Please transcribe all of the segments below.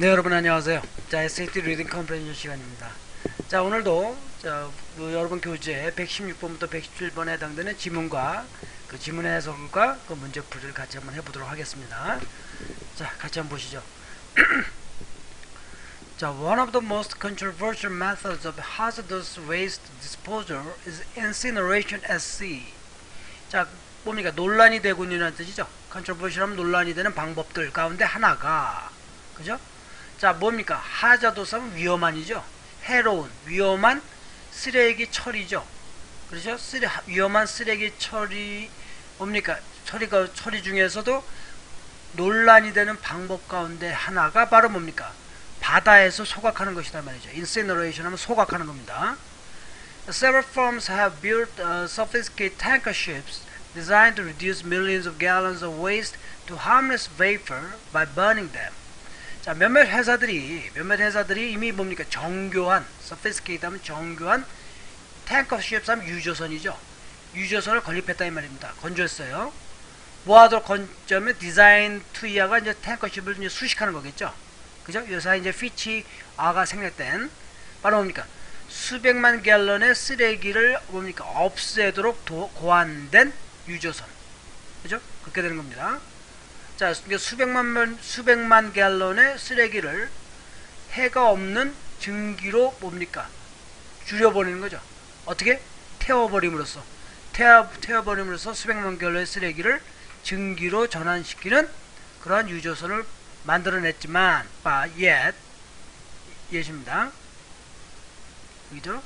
네 여러분 안녕하세요. 자 SAT 리딩 컴프레hen션 시간입니다. 자 오늘도 자, 그 여러분 교재 116번부터 117번에 해당되는 지문과 그 지문의 해석과 그 문제풀이를 같이 한번 해보도록 하겠습니다. 자 같이 한번 보시죠. 자, one of the most controversial methods of hazardous waste disposal is incineration at sea. 자, 뭡니까? 논란이 되고 있는 뜻이죠. 하면 논란이 되는 방법들 가운데 하나가 그죠? 자, 뭡니까? 하자도사면 위험한이죠. 해로운, 위험한 쓰레기 처리죠. 그렇죠? 쓰레, 위험한 쓰레기 처리 뭡니까? 처리가 처리 중에서도 논란이 되는 방법 가운데 하나가 바로 뭡니까? 바다에서 소각하는 것이다 말이죠. incineration 하면 소각하는 겁니다. Several firms have built uh, sophisticated tanker ships designed to reduce millions of gallons of waste to harmless vapor by burning them. 자, 몇몇 회사들이 몇몇 회사들이 이미 뭡니까? 정교한 sophisticated 하면 정교한 ships 하면 유조선이죠. 유조선을 건립했다 이 말입니다. 건조했어요. 뭐하도록 건조하면 디자인 투이아가 이제 탱커십을 이제 수식하는 거겠죠. 그죠? 요사 이제 피치 아가 생략된 바로 뭡니까? 수백만 갤런의 쓰레기를 뭡니까? 없애도록 도, 고안된 유조선. 그죠? 그렇게 되는 겁니다. 자, 수백만 번- 수백만 갤런의 쓰레기를 해가 없는 증기로 뭡니까? 줄여버리는 거죠. 어떻게? 태워버림으로써 태워, 태워버림으로써 수백만 갤런의 쓰레기를 증기로 전환시키는 그러한 유조선을 만들어냈지만, but yet, 예십니다. 여기죠?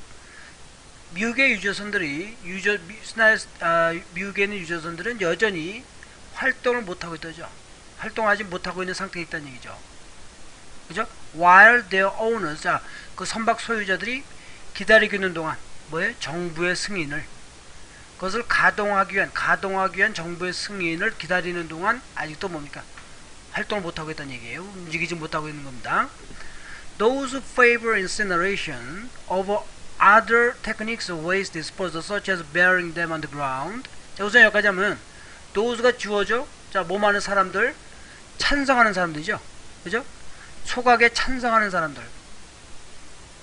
미국의 유조선들이 유조 미, 스나, 아, 미국에 있는 유조선들은 여전히 활동을 못하고 있다죠. 활동하지 못하고 있는 상태에 있다는 얘기죠. 그죠? While their owners, 자, 그 선박 소유자들이 기다리고 있는 동안 뭐예요? 정부의 승인을 그것을 가동하기 위한 가동하기 위한 정부의 승인을 기다리는 동안 아직도 뭡니까? 활동을 못하고 있다는 얘기예요. 움직이지 못하고 있는 겁니다. Those who favor incineration over other techniques of waste disposal such as burying them underground 자, 우선 여기까지 하면 those가 주어져 자, 뭐 많은 사람들 찬성하는 사람들이죠. 그죠? 소각에 찬성하는 사람들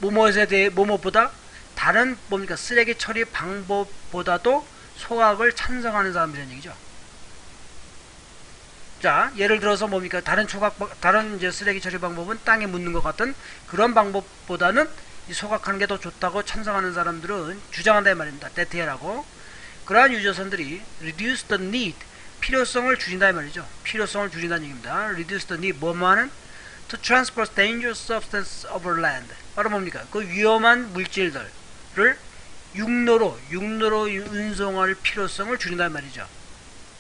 뭐뭐에 대해 뭐뭐보다 다른 뭡니까 쓰레기 처리 방법보다도 소각을 찬성하는 사람들이라는 얘기죠. 자, 예를 들어서 뭡니까? 다른 초각, 다른 이제 쓰레기 처리 방법은 땅에 묻는 것 같은 그런 방법보다는 이 소각하는 게 더 좋다고 찬성하는 사람들은 주장한다 이 말입니다. 데테라고. 그러한 유조선들이 reduce the need, 필요성을 줄인다 이 말이죠. 필요성을 줄인다는 얘기입니다. reduce the need, 뭐뭐하는? to transport dangerous substance over land. 바로 뭡니까? 그 위험한 물질들을 육로로, 육로로 운송할 필요성을 줄인다 이 말이죠.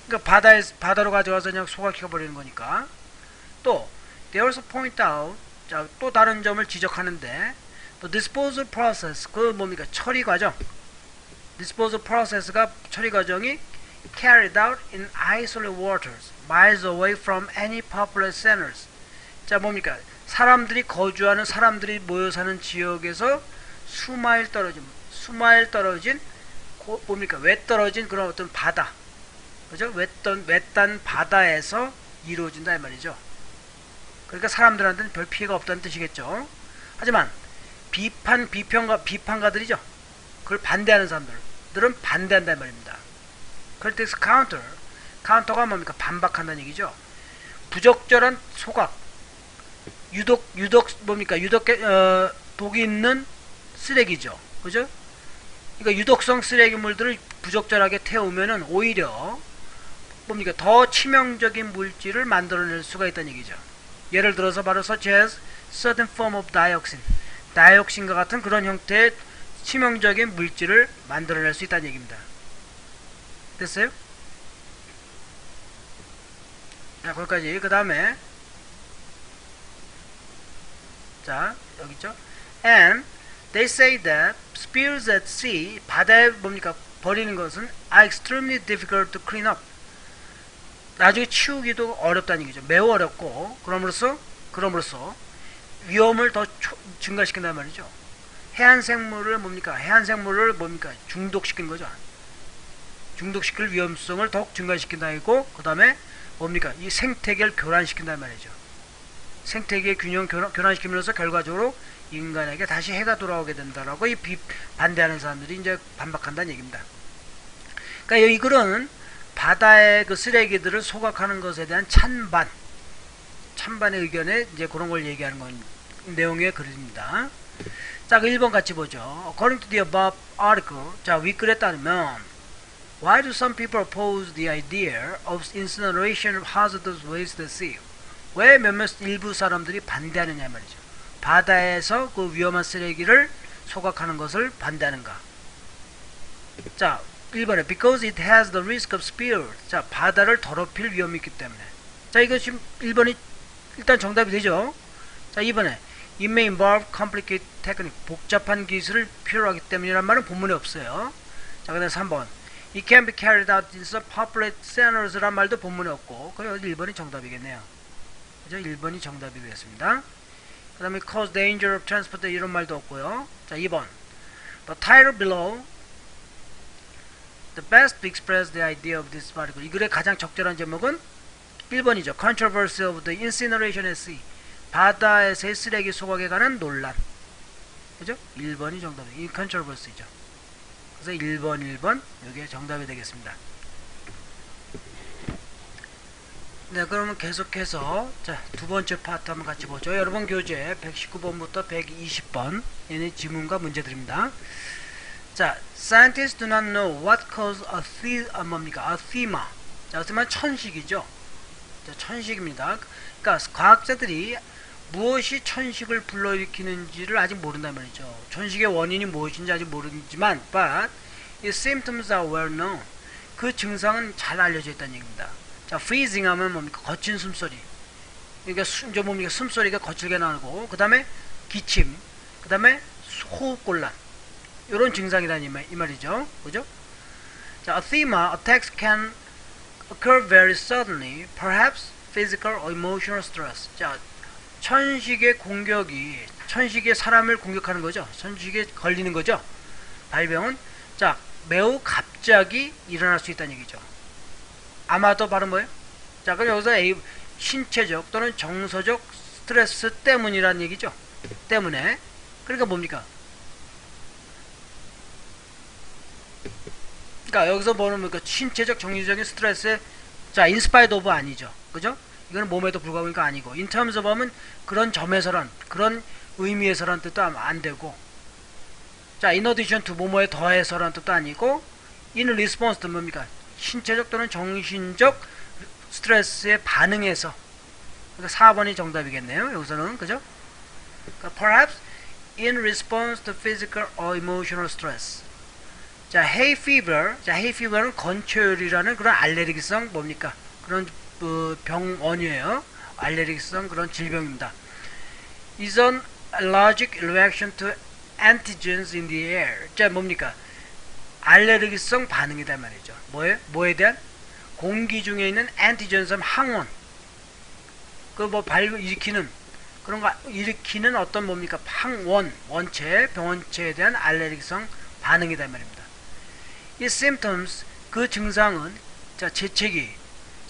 그러니까 바다에 바다로 가져가서 그냥 소각해 버리는 거니까. 또 they also point out 자, 또 다른 점을 지적하는데 the disposal process 그 뭡니까 처리 과정 disposal process가 처리 과정이 carried out in isolated waters miles away from any popular centers 자 뭡니까 사람들이 거주하는 사람들이 모여 사는 지역에서 수마일 떨어진 수마일 떨어진 고, 뭡니까 외 떨어진 그런 어떤 바다 그죠? 외딴, 외딴 바다에서 이루어진다 이 말이죠. 그러니까 사람들한테는 별 피해가 없다는 뜻이겠죠. 하지만 비판, 비평가, 비판가들이죠. 그걸 반대하는 사람들들은 반대한다 이 말입니다. 때 counter, counter가 뭡니까? 반박한다는 얘기죠. 부적절한 소각, 유독, 유독 뭡니까? 유독 어, 독이 있는 쓰레기죠. 그죠? 그러니까 유독성 쓰레기물들을 부적절하게 태우면은 오히려 뭡니까 더 치명적인 물질을 만들어낼 수가 있다는 얘기죠. 예를 들어서 바로 such as certain form of dioxin, 다이옥신과 같은 그런 형태의 치명적인 물질을 만들어낼 수 있다는 얘기입니다. 됐어요? 자, 거기까지. 그 다음에 자, 여기 있죠? And they say that spills at sea, 바다에 뭡니까 버리는 것은 are extremely difficult to clean up. 나중에 치우기도 어렵다는 얘기죠. 매우 어렵고 그럼으로써 그럼으로써 위험을 더 초, 증가시킨단 말이죠. 해안 생물을 뭡니까? 해안 생물을 뭡니까? 중독시킨 거죠. 중독시킬 위험성을 더욱 증가시킨다 했고 그 다음에 뭡니까? 이 생태계를 교란시킨단 말이죠. 생태계 균형 교란, 교란시키면서 결과적으로 인간에게 다시 해가 돌아오게 된다라고 이 비, 반대하는 사람들이 이제 반박한다는 얘기입니다. 그러니까 이 글은 바다의 그 쓰레기들을 소각하는 것에 대한 찬반, 찬반의 의견에 이제 그런 걸 얘기하는 건 내용의 글입니다. 자, 그 1번 같이 보죠. According to the above article, 자, 윗글에 따르면 Why do some people oppose the idea of incineration of hazardous waste at sea? 왜 몇몇 일부 사람들이 반대하느냐 말이죠. 바다에서 그 위험한 쓰레기를 소각하는 것을 반대하는가? 자, 1번에 because it has the risk of spill. 자, 바다를 더럽힐 위험이 있기 때문에. 자, 이거 지금 1번이 일단 정답이 되죠. 자, 2번에 it may involve complicated technique. 복잡한 기술을 필요하기 때문이란 말은 본문에 없어요. 자, 그다음 3번. It can be carried out in some populated centers란 말도 본문에 없고 그래서 1번이 정답이겠네요. 그죠? 1번이 정답이 되겠습니다. 그 다음에 cause danger of transport 이런 말도 없고요. 자, 2번. The title below the best express the idea of this article. 이 글의 가장 적절한 제목은 1번이죠. Controversy of the incineration at sea. 바다에서의 쓰레기 소각에 관한 논란. 그죠? 1번이 정답이에요. 이 controversy죠. 그래서 1번, 1번 이게 정답이 되겠습니다. 네, 그러면 계속해서 자, 두 번째 파트 한번 같이 보죠. 여러분 교재 119번부터 120번 얘네 지문과 문제들입니다. 자, scientists do not know what caused a the, 아, 뭡니까? a thema. 자, 어쩌면 천식이죠. 자, 천식입니다. 그러니까 과학자들이 무엇이 천식을 불러일으키는지를 아직 모른단 말이죠. 천식의 원인이 무엇인지 아직 모르지만, but its symptoms are well known. 그 증상은 잘 알려져 있다는 얘기입니다. 자, freezing 하면 뭡니까? 거친 숨소리. 그러니까 숨, 저 뭡니까? 숨소리가 거칠게 나고, 그 다음에 기침, 그 다음에 호흡곤란. 이런 증상이라는 이, 말, 이 말이죠. 그죠? 자, a thema attacks can occur very suddenly, perhaps physical or emotional stress. 자, 천식의 공격이 천식의 사람을 공격하는 거죠. 천식에 걸리는 거죠. 발병은 자 매우 갑자기 일어날 수 있다는 얘기죠. 아마도 바로 뭐예요? 자 그럼 여기서 A, 신체적 또는 정서적 스트레스 때문이라는 얘기죠. 때문에 그러니까 뭡니까? 그러니까 여기서 뭐는 뭡니까? 신체적 정신적인 스트레스에 자 인스파이드 오브 아니죠. 그죠? 이거는 몸에도 불구하고니까 아니고 in terms of 하면 그런 점에서란 그런 의미에서란 뜻도 안 되고 자 in addition to 뭐뭐에 더해서란 뜻도 아니고 in response 도 뭡니까? 신체적 또는 정신적 스트레스에 반응해서. 그러니까 4번이 정답이겠네요. 여기서는. 그죠? 그러니까 perhaps in response to physical or emotional stress. 자 hay fever. 자 hay fever는 건초열이라는 그런 알레르기성 뭡니까? 그런 그 병원이에요. 알레르기성 그런 질병입니다. is an allergic reaction to antigens in the air. 자, 뭡니까? 알레르기성 반응이다 말이죠. 뭐에? 뭐에 대한? 공기 중에 있는 안티젠섬 항원. 그 뭐발 일으키는 그런 거 일으키는 어떤 뭡니까? 항원, 원체, 병원체에 대한 알레르기성 반응이다 말입니다. 이 symptoms 그 증상은 자, 재채기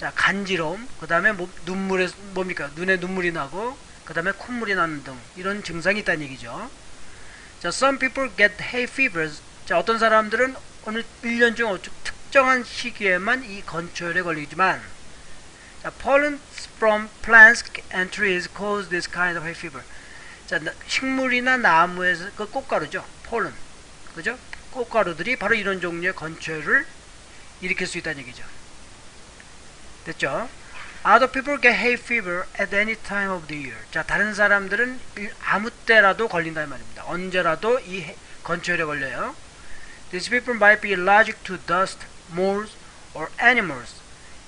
자, 간지러움, 그 다음에 뭐, 눈물에, 뭡니까? 눈에 눈물이 나고, 그 다음에 콧물이 나는 등, 이런 증상이 있다는 얘기죠. 자, some people get hay fevers. 자, 어떤 사람들은 오늘 1년 중 특정한 시기에만 이 건초열에 걸리지만, 자, pollen from plants and trees cause this kind of hay fever. 자, 식물이나 나무에서, 그 꽃가루죠. pollen. 그죠? 꽃가루들이 바로 이런 종류의 건초열을 일으킬 수 있다는 얘기죠. 됐죠? Other people get hay fever at any time of the year. 자, 다른 사람들은 아무 때라도 걸린다는 말입니다. 언제라도 이 건초열에 걸려요. These people might be allergic to dust, moles, or animals.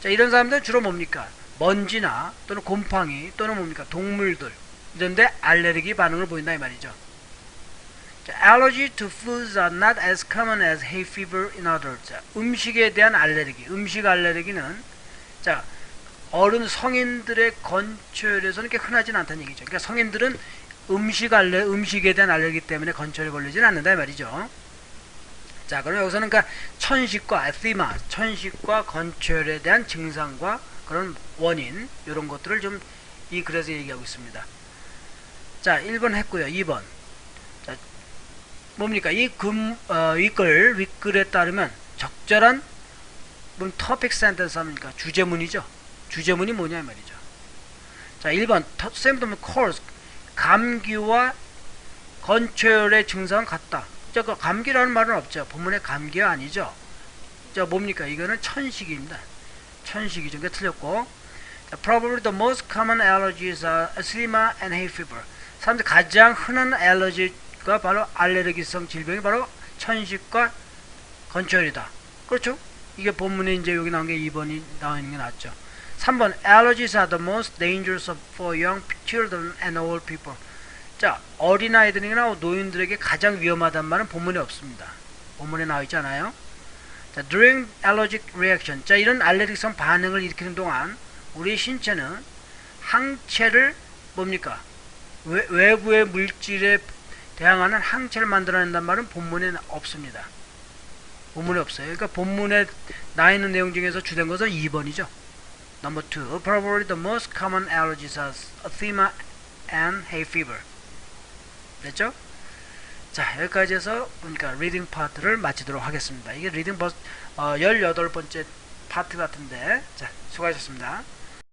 자, 이런 사람들은 주로 뭡니까? 먼지나 또는 곰팡이 또는 뭡니까? 동물들. 이런데 알레르기 반응을 보인다 이 말이죠. 자, allergy to foods are not as common as hay fever in adults. 자, 음식에 대한 알레르기. 음식 알레르기는 자, 어른 성인들의 건초열에서는 꽤 흔하진 않다는 얘기죠. 그러니까 성인들은 음식 알레 음식에 대한 알레르기 때문에 건초열에 걸리진 않는다 이 말이죠. 자, 그럼 여기서는 그러니까 천식과 에티마, 천식과 건초열에 대한 증상과 그런 원인 이런 것들을 좀 이 글에서 얘기하고 있습니다. 자, 1번 했고요. 2번. 자, 뭡니까? 이 금, 어, 윗글, 윗글에 따르면 적절한 뭐 topic sentence 합니까? 주제문이죠. 주제문이 뭐냐 이 말이죠. 자, 1번. symptom cause. 감기와 건초열의 증상은 같다. 자, 그 감기라는 말은 없죠. 본문에 감기가 아니죠. 자, 뭡니까? 이거는 천식입니다. 천식이죠. 그게 틀렸고. 자, probably the most common allergies are asthma and hay fever. 사람들 가장 흔한 알러지가 바로 알레르기성 질병이 바로 천식과 건초열이다. 그렇죠? 이게 본문에 이제 여기 나온 게 2번이 나와 있는 게 낫죠. 3번 allergies are the most dangerous for young children and old people. 자, 어린아이들이나 노인들에게 가장 위험하단 말은 본문에 없습니다. 본문에 나와 있잖아요. 자, during allergic reaction. 자, 이런 알레르기성 반응을 일으키는 동안 우리 신체는 항체를 뭡니까? 외, 외부의 물질에 대항하는 항체를 만들어낸단 말은 본문에 없습니다. 본문에 없어요. 그러니까 본문에 나 있는 내용 중에서 주된 것은 2번이죠. Number two, probably the most common allergies are asthma and hay fever. 됐죠? 자, 여기까지 해서 그러니까 리딩 파트를 마치도록 하겠습니다. 이게 리딩 버스 어, 18번째 파트 같은데 자, 수고하셨습니다.